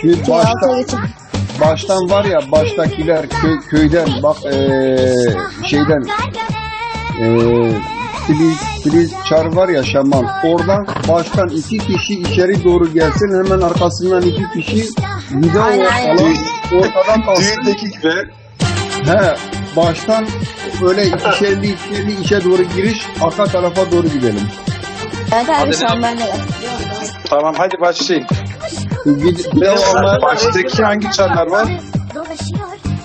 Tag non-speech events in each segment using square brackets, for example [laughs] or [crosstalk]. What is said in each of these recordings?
Şimdi başta, altıya geçin. baştan var ya baştakiler köy, köyden bak eee, şeyden eee Filiz, Filiz Çar var ya şaman oradan baştan iki kişi içeri doğru gelsin hemen arkasından iki kişi aynen. alan ortadan kalsın. Düğündeki gibi. He baştan böyle ikişerli ikişerli işe doğru giriş arka tarafa doğru gidelim. Evet abi Hadi şu an ben de Tamam hadi başlayın. Gid- devamlı Baştaki hangi çarlar var?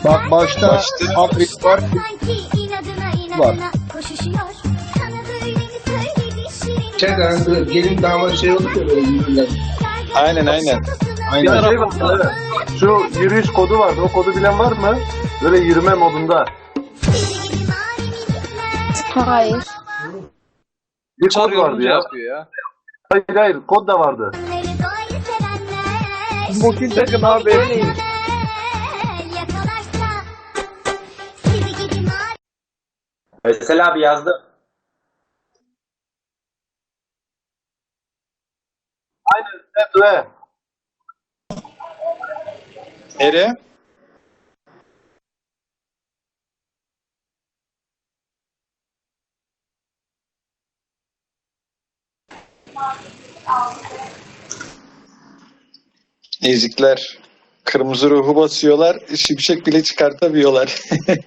bak başta Başta- Afrik var var. Şeyden gelin damat şey olur ya böyle yürürler. Aynen aynen. Aynen. Ya şey evet. Şu yürüyüş kodu vardı. O kodu bilen var mı? Böyle yürüme modunda. Hayır. Bir kod vardı ya. ya. Hayır hayır kod da vardı. Bugün takım abi. Veysel abi yazdı. Evet ve Ere? Ezikler. Kırmızı ruhu basıyorlar. Şimşek bile çıkartamıyorlar. [laughs]